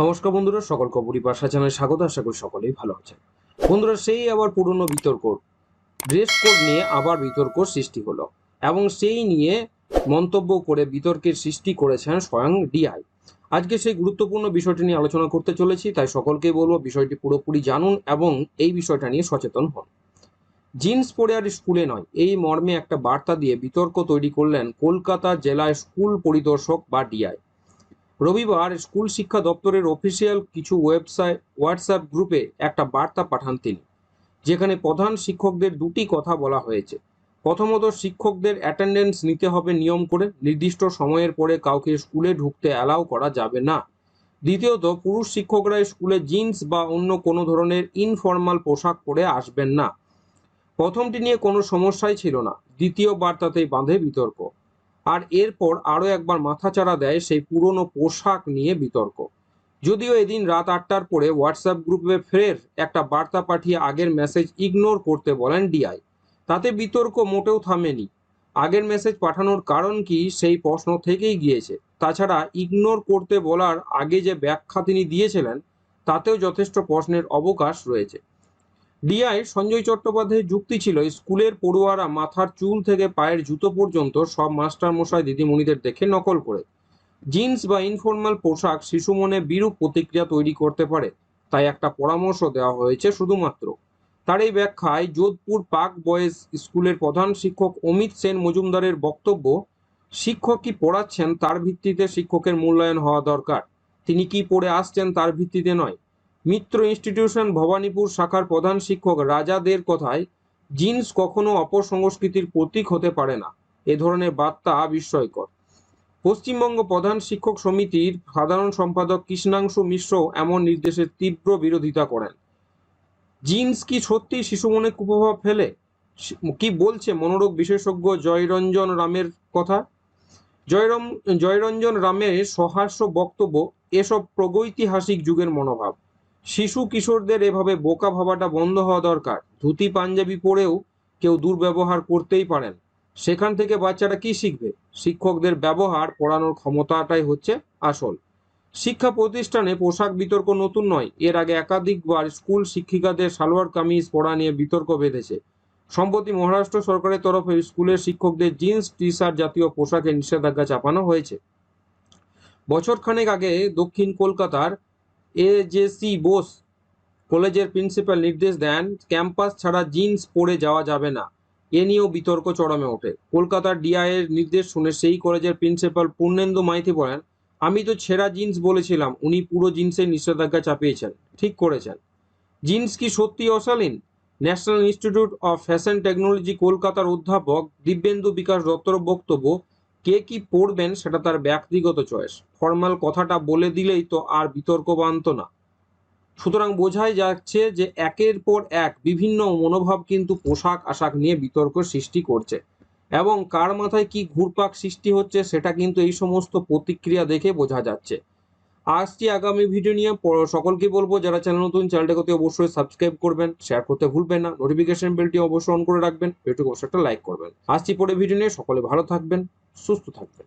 নমস্কার বন্ধুরা, সকল কবরী বাসা চ্যানেলে স্বাগত, আশা করি সকলেই ভালো আছেন। বন্ধুরা, সেই আবার পুরনো বিতর্ক ড্রেস কোড নিয়ে আবার বিতর্ক সৃষ্টি হলো এবং সেই নিয়ে মন্তব্য করে বিতর্কের সৃষ্টি করেছেন স্বয়ং ডিআই আজকে সেই গুরুত্বপূর্ণ বিষয়টি নিয়ে আলোচনা করতে চলেছি, তাই সকলকেই বলব বিষয়টি পুরোপুরি জানুন এবং এই বিষয়টা নিয়ে সচেতন হন। জিন্স পরে আর স্কুলে নয়, এই মর্মে একটা বার্তা দিয়ে বিতর্ক তৈরি করলেন কলকাতা জেলায় স্কুল পরিদর্শক বা ডিআই রবিবার স্কুল শিক্ষা দপ্তরের অফিসিয়াল কিছু ওয়েবসাইট হোয়াটসঅ্যাপ গ্রুপে একটা বার্তা পাঠান তিনি, যেখানে প্রধান শিক্ষকদের দুটি কথা বলা হয়েছে। প্রথমত, শিক্ষকদের অ্যাটেন্ডেন্স নিতে হবে নিয়ম করে, নির্দিষ্ট সময়ের পরে কাউকে স্কুলে ঢুকতে অ্যালাউ করা যাবে না। দ্বিতীয়ত, পুরুষ শিক্ষকরা স্কুলে জিন্স বা অন্য কোনো ধরনের ইনফর্মাল পোশাক পরে আসবেন না। প্রথমটি নিয়ে কোনো সমস্যাই ছিল না, দ্বিতীয় বার্তাতেই বাঁধে বিতর্ক। আর এরপর আরও একবার মাথাচাড়া দেয় সেই পুরনো পোশাক নিয়ে বিতর্ক। যদিও এদিন রাত আটটার পরে হোয়াটসঅ্যাপ গ্রুপে ফের একটা বার্তা পাঠিয়ে আগের মেসেজ ইগনোর করতে বলেন ডিআই তাতে বিতর্ক মোটেও থামেনি। আগের মেসেজ পাঠানোর কারণ কি সেই প্রশ্ন থেকেই গিয়েছে। তাছাড়া ইগনোর করতে বলার আগে যে ব্যাখ্যা তিনি দিয়েছিলেন, তাতেও যথেষ্ট প্রশ্নের অবকাশ রয়েছে। ডিআই সঞ্জয় চট্টোপাধ্যায়ের যুক্তি ছিল স্কুলের পড়ুয়ারা মাথার চুল থেকে পায়ের জুতো পর্যন্ত সব মাস্টার মশাই দিদিমণিদের দেখে নকল করে। জিন্স বা ইনফর্মাল পোশাক শিশু মনে বিরূপ প্রতিক্রিয়া তৈরি করতে পারে। তাই একটা পরামর্শ দেওয়া হয়েছে শুধুমাত্র। তার এই ব্যাখ্যায় যোধপুর পাক বয়েজ স্কুলের প্রধান শিক্ষক অমিত সেন মজুমদারের বক্তব্য, শিক্ষক কি পড়াচ্ছেন তার ভিত্তিতে শিক্ষকের মূল্যায়ন হওয়া দরকার? তিনি কি পড়ে আসছেন তার ভিত্তিতে নয়? মিত্র ইনস্টিটিউশন ভবানীপুর শাখার প্রধান শিক্ষক রাজাদের কথায়, জিন্স কখনো অপসংস্কৃতির প্রতীক হতে পারে না। এ ধরনের বার্তা বিস্ময়কর। পশ্চিমবঙ্গ প্রধান শিক্ষক সমিতির সাধারণ সম্পাদক কৃষ্ণাংশু মিশ্র এমন নির্দেশের তীব্র বিরোধিতা করেন। জিন্স কি সত্যি শিশু মনে কুপ্রভাব ফেলে? কি বলছে মনোরোগ বিশেষজ্ঞ জয়রঞ্জন রামের কথা? জয়রম, জয়রঞ্জন রামের সহাস্য বক্তব্য এসব প্রগৈতিহাসিক যুগের মনোভাব। শিশু কিশোরদের এভাবে বোকা ভাবাটা বন্ধ হওয়া দরকার। ধুতি, পাঞ্জাবি পরেও কেউ দুর্ব্যবহার করতেই পারেন। সেখান থেকে বাচ্চারা কি শিখবে? শিক্ষকদের ব্যবহার পড়ানোর ক্ষমতাটাই হচ্ছে আসল। শিক্ষা প্রতিষ্ঠানে পোশাক বিতর্ক নতুন নয়, এর আগে একাধিকবার স্কুল শিক্ষিকাদের সালোয়ার কামিজ পরা নিয়ে বিতর্ক বেঁধেছে। সম্প্রতি মহারাষ্ট্র সরকারের তরফে স্কুলের শিক্ষকদের জিন্স টি শার্ট জাতীয় পোশাকে নিষেধাজ্ঞা চাপানো হয়েছে। বছরখানেক আগে দক্ষিণ কলকাতার এজেসি বোস কলেজের প্রিন্সিপাল নির্দেশ দেন, ক্যাম্পাস ছাড়া জিন্স পরে যাওয়া যাবে না। এ নিয়েও বিতর্ক চরমে ওঠে। কলকাতার ডিআইয়ের নির্দেশ শুনে সেই কলেজের প্রিন্সিপাল পূর্ণেন্দু মাইতি বলেন, আমি তো ছেঁড়া জিন্স বলেছিলাম, উনি পুরো জিন্সের নিষেধাজ্ঞা চাপিয়েছেন। ঠিক করেছেন। জিন্স কি সত্যি অশালীন? National Institute of Fashion Technology কলকাতার অধ্যাপক দিব্যেন্দু বিকাশ দত্তর বক্তব্য কে কি পড়বেন সেটা তার ব্যক্তিগত চয়েস ফর্মাল কথাটা বলে দিলেই তো আর বিতর্ক বানত না। সুতরাং বোঝাই যাচ্ছে যে একের পর এক বিভিন্ন মনোভাব কিন্তু পোশাক আশাক নিয়ে বিতর্ক সৃষ্টি করছে এবং কার মাথায় কি ঘুরপাক সৃষ্টি হচ্ছে সেটা কিন্তু এই সমস্ত প্রতিক্রিয়া দেখে বোঝা যাচ্ছে। আসছি আগামী ভিডিও নিয়ে সকলকে বলব, যারা চ্যানেল নতুন চ্যানেলটাকে অতি অবশ্যই সাবস্ক্রাইব করবেন শেয়ার করতে ভুলবেন না নোটিফিকেশন বেলটি অবশ্যই অন করে রাখবেন ভিডিওকে অবশ্যই একটা লাইক করবেন। আসছি পরে ভিডিও নিয়ে সকলে ভালো থাকবেন, সুস্থ থাকবেন।